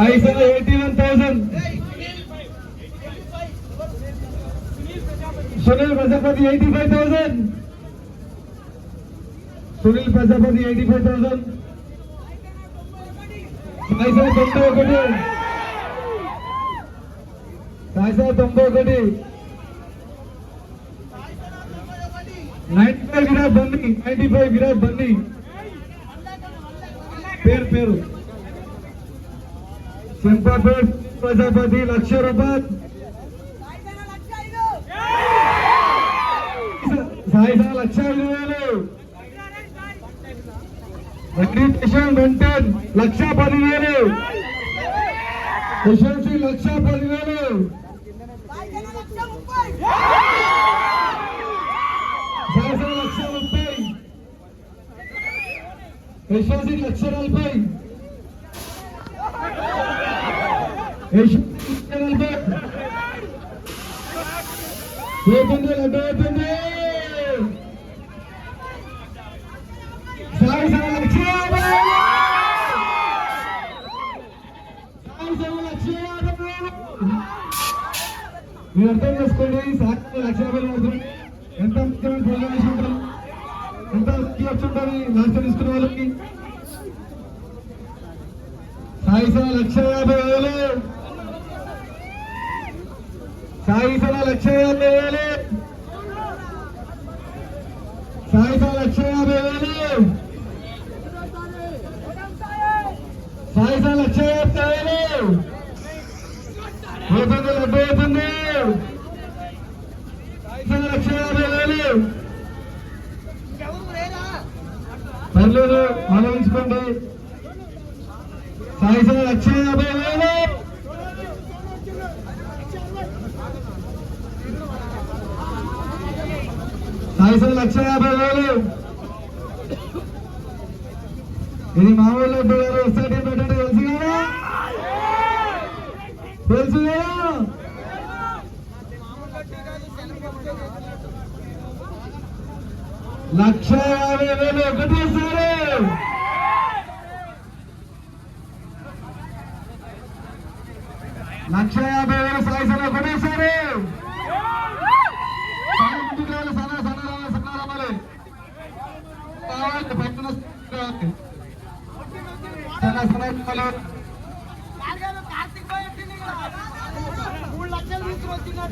పైసా eighty one thousand. Sunil Prajapati eighty five thousand. Sunil Prajapati eighty five thousand. పైసా తొంభై ఒకటి. పైసా తొంభై ఒకటి. Ninety five Virat బండి నైన్టీ ఫైవ్ విరాట్ బండి పేరు పేరు ప్రజాపతి లక్ష రూపాయలు. లక్ష ఐదు వేలు. వెంకటేశ్వరం వెంటన్ లక్ష పదివేలు. లక్ష పదివేలు. లక్ష ముప్పై. యశ్వంత్ సింగ్ లక్ష నలభై. పోతుంది లడ్డు అవుతుంది మీరు అర్థం చేసుకోండి సాయి లక్ష యాభై ఎంత ముఖ్యమైన ప్రోగ్రామ్ ఉంటారు ఎంత వచ్చి ఉంటారు లాస్ట్ తీసుకునే వాళ్ళకి. సాయి లక్ష యాభై వేలు సాయిఫల సవ లక్ష యాభై వేలు సాయి సవ లక్ష యాభై వేలు సాయి లక్ష యాభై వేలు పోతుంది లడ్డు అవుతుంది సాయి లక్ష యాభై వేలు పర్లేదు ఆలోచించుకోండి. సాయి సవ లక్ష యాభై వేలు సాయిసం లక్ష యాభై వేలు. ఇది మామూలు లడ్డు గారు ఎస్ఆర్టీ పెట్టండి తెలుసు కదా? తెలుసు కదా? లక్ష యాభై వేలు ఒకటేసారి లక్ష యాభై వేలు సాయిసం ఒకటేసారి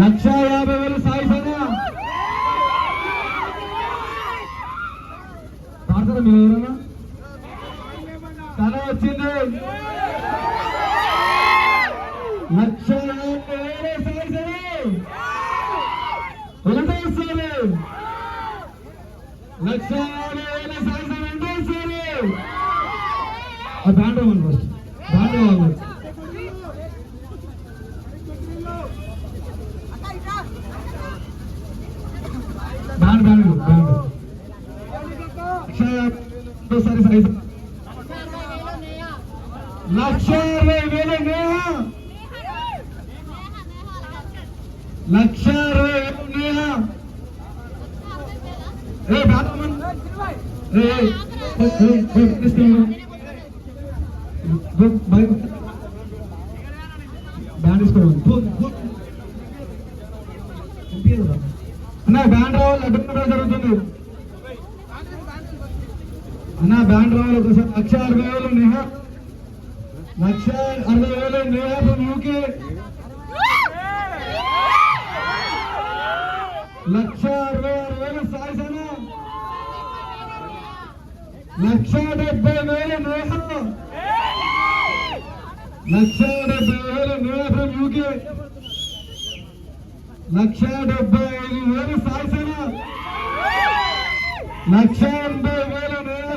లక్ష యాభై వేలు సాయి సన్న మీరు ఎవరన్నా తన వచ్చింది. లక్ష యాభై వేలు సాయి సన్న రెండోసారి లక్ష యాభై వేల సంవత్సరం రెండోసారి ఫస్ట్. బ్యాండ్ అవ్వాలి బ్యాండ్ బ్యాండ్ బ్యాండ్ లక్ష యాభై రెండోసారి సైజ్ లక్ష అరవై వేల నేహ లక్ష అరవై వేల నేహ ఏ బ్యాండ్ అవ్వండి A A A A Christian by band తీసుకోవాలి అన్న బ్యాండ్ రావాలి అడ్డు జరుగుతుంది. అన్న బ్యాండ్ రావాలి ఒకసారి. లక్ష అరవై వేలు నేహ లక్ష అరవై వేలు నేహ ఫ్రమ్ యూకే లక్ష అరవై ఆరు వేలు సాయి సాయిసన లక్ష డెబ్బై వేలు నేహ లక్ష డెబ్బై వేలు నేహ ఫ్రమ్ యూకే లక్ష డెబ్బై ఐదు వేలు సాయిసన లక్ష ఎనభై వేలు నేహ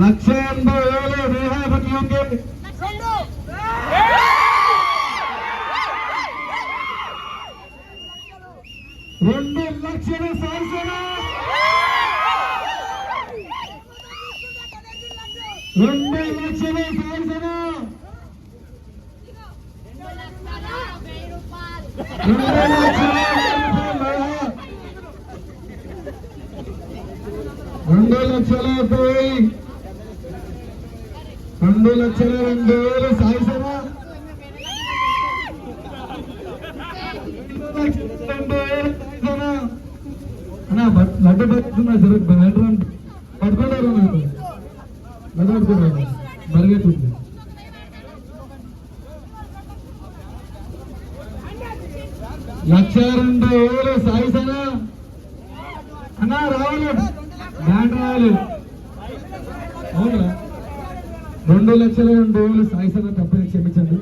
లక్ష ఎనభై వేలు నేహ రెండు లక్షల సాయిసన రెండు లక్షల సాయిసన రెండు లక్షల యాభై. రెండు లక్షల రెండు వేలు. సాయి సేవ లడ్డు పట్టుకున్నా సరే లడ్డు అంటే నాకు? లడ్డు మరి బరిగెట్టుంది లక్ష రెండు వేలు సాయి సేన అన్నా రావాలి బ్యాండ్ రావాలి అవునా రెండు లక్షల రెండు వేలు సాయి తప్పని క్షమించండి.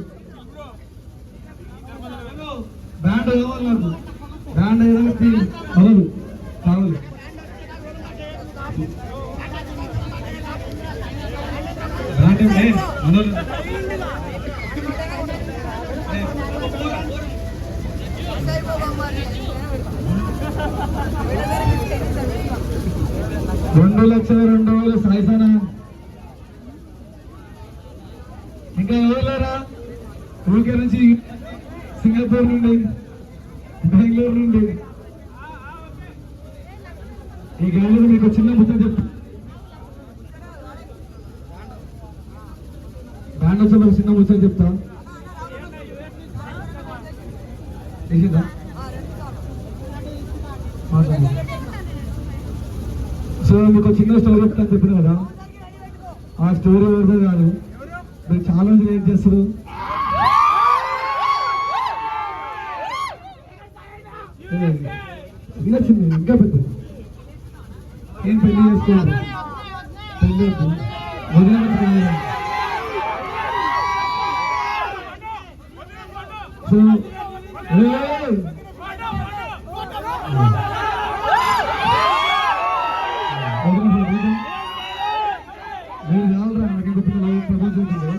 బ్యాండ్ కావాలి నాకు. బ్యాండ్ ఏదైనా తీ- అవదు కావాలి. బ్యాండ్ ఇవ్వండి. రెండు లక్షల రెండు వేలు సాయిసాన ఇంకా ఎవరులేరా ఊరికే నుంచి సింగపూర్ నుండి బెంగళూరు నుండి. ఈ గేమ్లో మీకు చిన్న ముచ్చట చెప్తా బ్యాండ్ వచ్చే చిన్న ముచ్చట చెప్తా. చేసిందా సో మీకు చిన్న స్టోరీ చెప్తాను చెప్పిన కదా? ఆ స్టోరీ ఎవరిదో కాదు. మీరు చాలా మంది ఏం చేస్తారు ఏ, ఇంకా చిన్న ఇంకా పెద్ద ఏం పెళ్ళి చేసుకోవాలి పెళ్ళి వద్దు. వదిలేయండి పెళ్ళి. సో ఏయ్! వదిలేయండి, వదిలేయండి. మీరు చాలరా నాకు ఇంకా పెద్ద లవ్ ప్రపంచం ఉంది.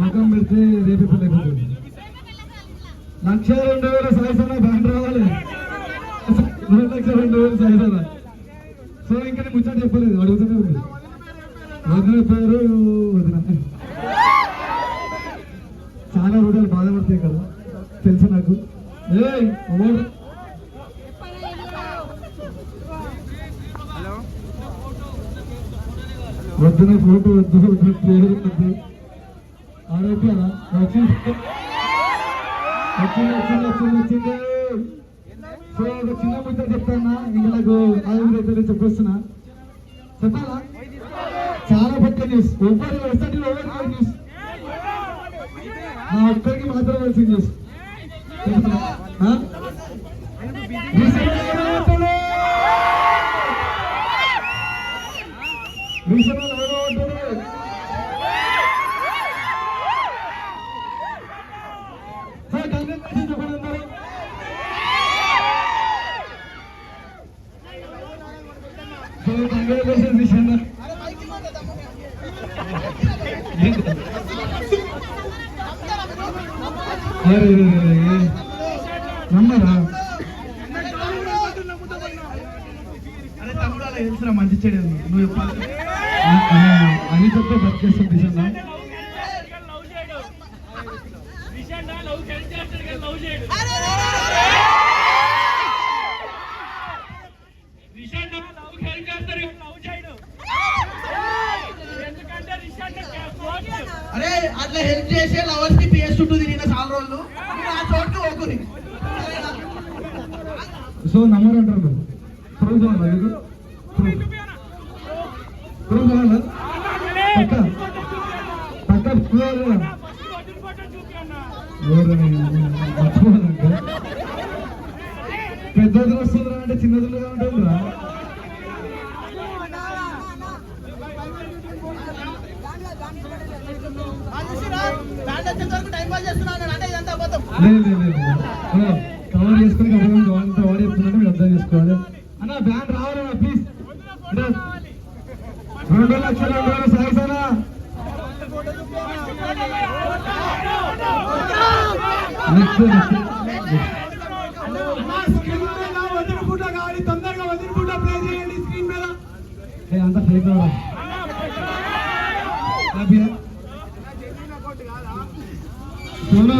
ముఖం పెడితే రేపు పెళ్ళి అయిపోతుంది లక్ష రెండు వేల సాయిసన బ్యాండ్ రావాలి. రెండు లక్ష రెండు వేలు సాయిసన సో ఇంకా నేను ముచ్చట చెప్పలేదు అడుగుతూనే ఉంది. వదిన పేరు వదిన. చాలా హృదయాలు బాధపడతాయి కదా తెలుసు నాకు. ఏయ్ ఓడు. వద్దు నా ఫోటో చిన్న చిన్న చిన్న చిన్న. సో ఒక చిన్న ముద్ద చెప్తానా? ఇంకా నాకు ఆయుర్వేదం చెప్పొస్తున్నా చెప్పాలా? చాలా పెద్ద న్యూస్ ఒక్కరి వస్తాడు ఓవర్ న్యూస్ నా ఒక్కరికి మాత్రం వచ్చింది న్యూస్ చెప్తున్నా? ఆ? విషయంలో ఎవరు ఉంటాడు? విషయంలో ఎవరు ఉంటాడు? సార్, congratulations చెప్పండి అందరూ. సో, విషయంలో. నమ్మరా అరే తమ్ముడు అలా తెలుసురా మంచి చెడు నువ్వు చెప్పాలి అని చెప్తే బతికేస్తాం విషయంలో అరే అట్లా హెల్ప్ చేసే లవర్స్కి పిఎస్ చుట్టూ తిరిగిన చాలా రోజులు నువ్వు ఆ చోటుకి ఓకుని సో నమ్మరు అంటారు మీరు? ప్రూఫ్ కావాలా మీకు ప్రూఫ్ ప్రూఫ్ కావాలా పక్క? పక్క ప్రూఫ్ పెద్దది వస్తుందిరా అంటే చిన్నదిగా ఉంటుందిరా టైం పాస్ చేస్తున్నాను లేదు లేదు ఓ, కవర్ చేసుకుని కవర్ కవర్ చెప్తున్నట్టు మీరు అర్థం చేసుకోవాలి. అన్న బ్యాండ్ రావాలన్నా ప్లీజ్ రెండు లక్షల రెండు వేల సాయిసానా నెక్స్ట్ నెక్స్ట్ తొందరగా వదిలిపుట ప్లే చేయండి స్క్రీన్ మీద. ఏ అంత ఫేక్ అవరా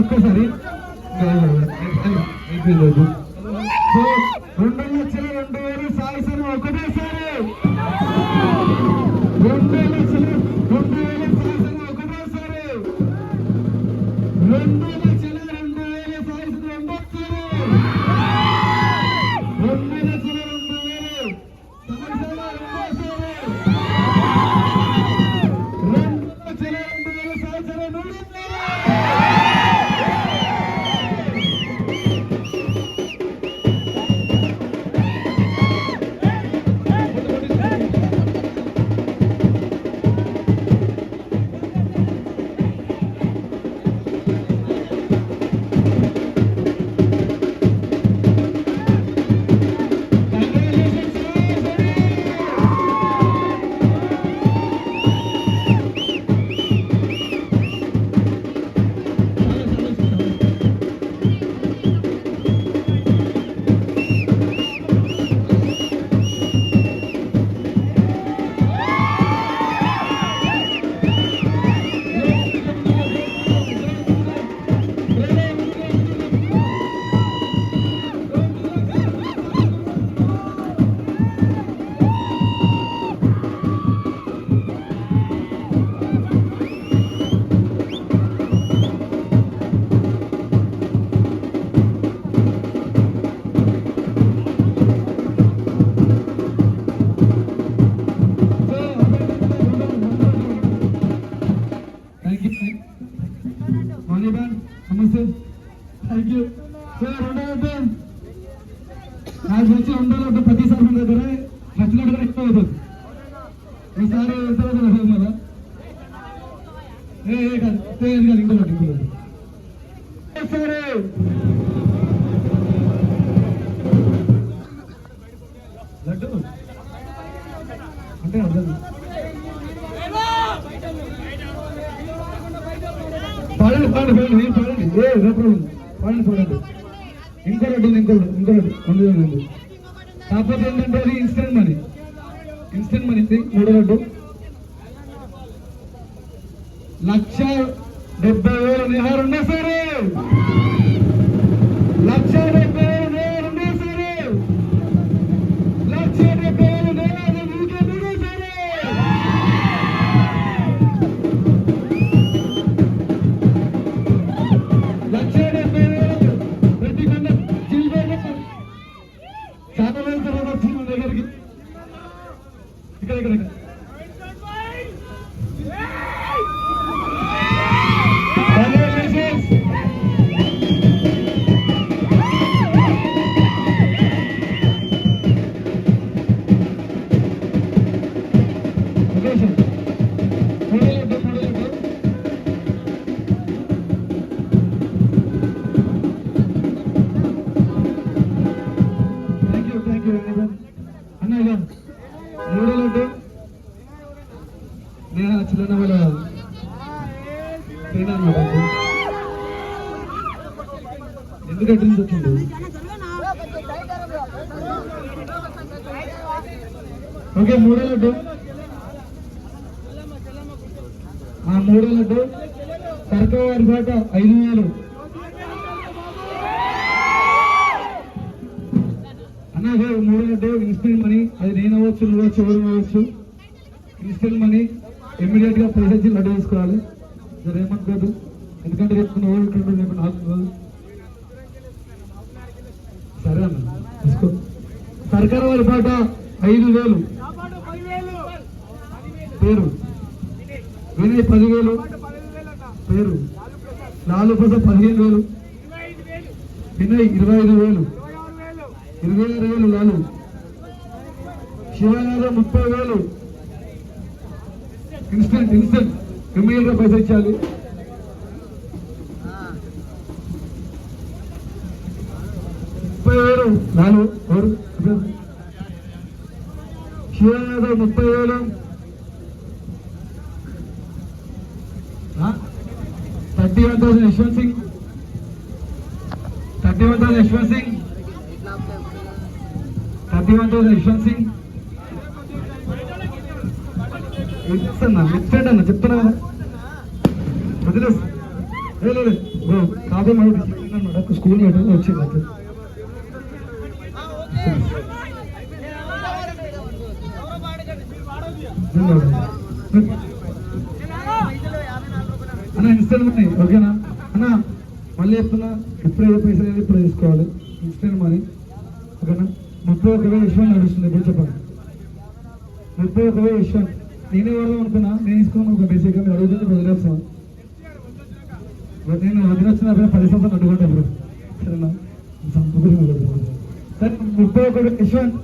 ఒక్కసారి. అయిపోయింది. Thank you. ఇంకో రెడ్డి ఉంది, ఇంకో రెండు ఉంది. కాకపోతే ఏంటంటే అది ఇన్స్టెంట్ మనీ ఇన్స్టెంట్ మనీ ఇది మూడో రెడ్డు లక్ష డెబ్బై వేల నిహారు ఉన్నా సరే లక్ష ఓకే మూడో లడ్డు ఆ మూడో లడ్డు సర్కార్ వారి పాట ఐదు వేలు. అన్నదే మూడు లడ్డు ఇన్స్టెంట్ మనీ. అది నేను అవ్వచ్చు నువ్వు అవ్వచ్చు ఎవరు అవ్వచ్చు. ఇన్స్టెంట్ మనీ ఇమ్మీడియట్గా పైసా ఇచ్చి లడ్డు వేసుకోవాలి. సరే ఏమనుకోదు ఎందుకంటే రేపు నువ్వు ఇక్కడ రేపు నాకు సరే అన్న. సర్కార్ వారి పాట ఐదు వేలు. పేరు. వినయ్ పదివేలు. పేరు. లాలు ప్రసాద్ పదిహేను వేలు. వినయ్ ఇరవై ఐదు వేలు. ఇరవై ఆరు వేలు లాలు. శివనాథ ముప్పై వేలు. Instant instant. ఎమ్మెల్యేగా పైసలు ఇచ్చాలి. ముప్పై వేలు నాలుగు. ఎవరు? శివనాథ ముప్పై వేలు thirty one thousand Yashwant Singh. Thirty one thousand Yashwant Singh. Thirty one thousand Yashwant Singh. ఇస్తున్నా ఇచ్చండి అన్న చెప్తున్నా కదా వదిలేస్తా లేదు కాదు మాట స్కూల్ వచ్చింది అన్న ఇన్స్టాల్మెంట్ మనీ ఓకేనా? అన్న మళ్ళీ చెప్తున్నా ఇప్పుడు ఏ పైసలు అనేది ఇప్పుడు తీసుకోవాలి. ఇన్స్టాల్మెంట్ మనీ ఓకేనా? ముప్పై ఒక వేల విషయం నడుస్తుంది ఇప్పుడు చెప్పండి. ముప్పై ఒక వేల విషయం నేనే వాడదాం అనుకున్నా నేను తీసుకోను ఒక బేసిక్గా మీరు అడుగుతుంది వదిలేస్తాను. నేను వదిలేస్తున్నా అబ్బాయి పది సంవత్సరాలు అడ్డుకుంటా ఇప్పుడు. సరేనా? సరే ముప్పై ఒక వేలు యశ్వంత్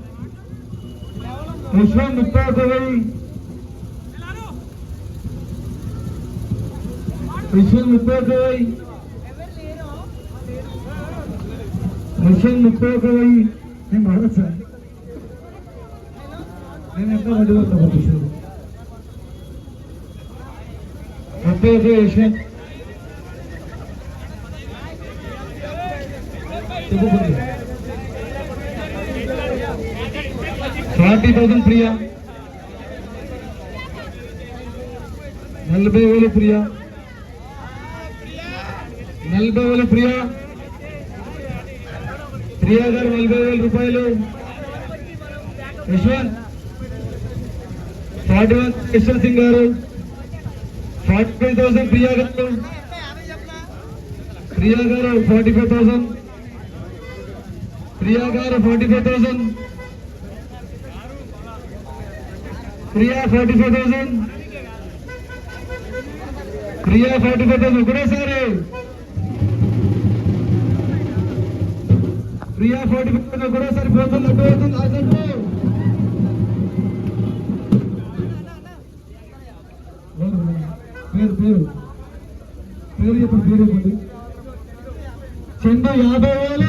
యశ్వంత్ ముప్పై ఒక వెయ్యి యశ్వంత్ ముప్పై ఒక వెయ్యి యశ్వంత్ ముప్పై ఒక వెయ్యి నేను సార్. నేను ఎంత అడ్డుకుంటా పంపిస్తాను ముప్పై ఒక వెయ్యి యశ్వంత్ చెప్పు ఫార్టీ థౌసండ్ ప్రియా. నలభై వేలు ప్రియా. నలభై వేలు ప్రియా. ప్రియా గారు నలభై వేల రూపాయలు. యశ్వంత్. ఫార్టీ వన్ యశ్వంత్ సింగ్ గారు. ఫార్టీ ఫైవ్ థౌసండ్ ప్రియా గారు. ప్రియా గారు ఫార్టీ ఫైవ్ థౌసండ్. ప్రియా గారు forty five thousand. Priya forty five thousand. Priya forty five thousand. ఒకటేసారి ప్రియా ఫార్టీ ఫైవ్ కూడా సరిపోతుంది అటు అవుతుంది అడ్డు పేరు పేరు. పేరు చెప్పండి పేరు చెప్పండి. చెండు యాభై వేలు.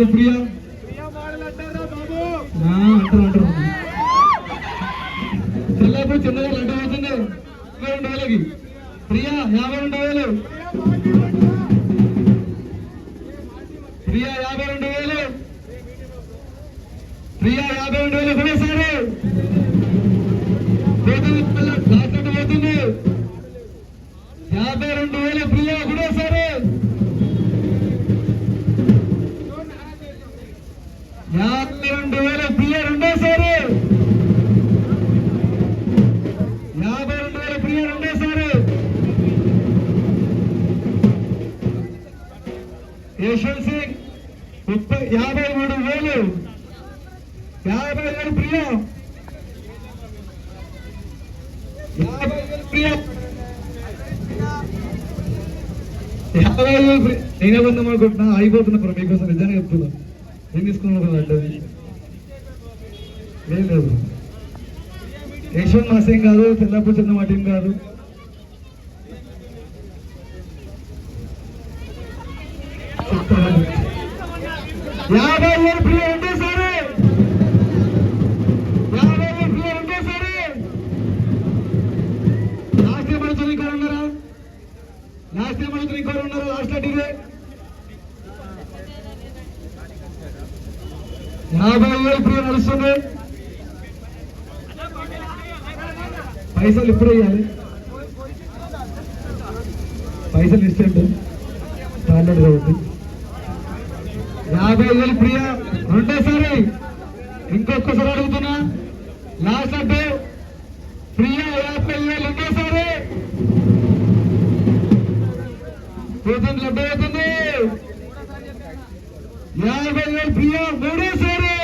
యాభై రెండు యశ్వంత్ సింగ్ ముప్పై యాభై మూడు వేలు. యాభై వేలు ప్రియ. యాభై వేలు ప్రియ. యాభై వేలు ప్రియ. నేనే అనుకుంటున్నా. అయిపోతున్నా ఇప్పుడు మీకోసం నిజంగా చెప్తున్నా. నేను తీసుకున్నాను కదా అడ్డది ఏం లేదు. యశ్వంత్ మాసేం కాదు తెల్లపూర్ చంద్ర మా టీం కాదు. యాభై వేలు ప్రియ యాభై వేలు ప్రియ ఉండేసారి లాస్ట్ ఇంకోరు ఉన్నారా లాస్ట్ టైం ఇంకోరు ఉన్నారా యాభై వేలు ప్రియ నడుస్తుంది పైసలు ఇప్పుడు వేయాలి పైసలు ఇస్తే స్టాండర్డ్ కాబట్టి యాభై వేలు ప్రియ రెండోసారి ఇంకొకసారి అడుగుతున్నా లాస్ట్ అంటే ప్రియ యాభై వేలు రెండోసారి పోతుంది యాభై వేలు ప్రియ మూడోసారి.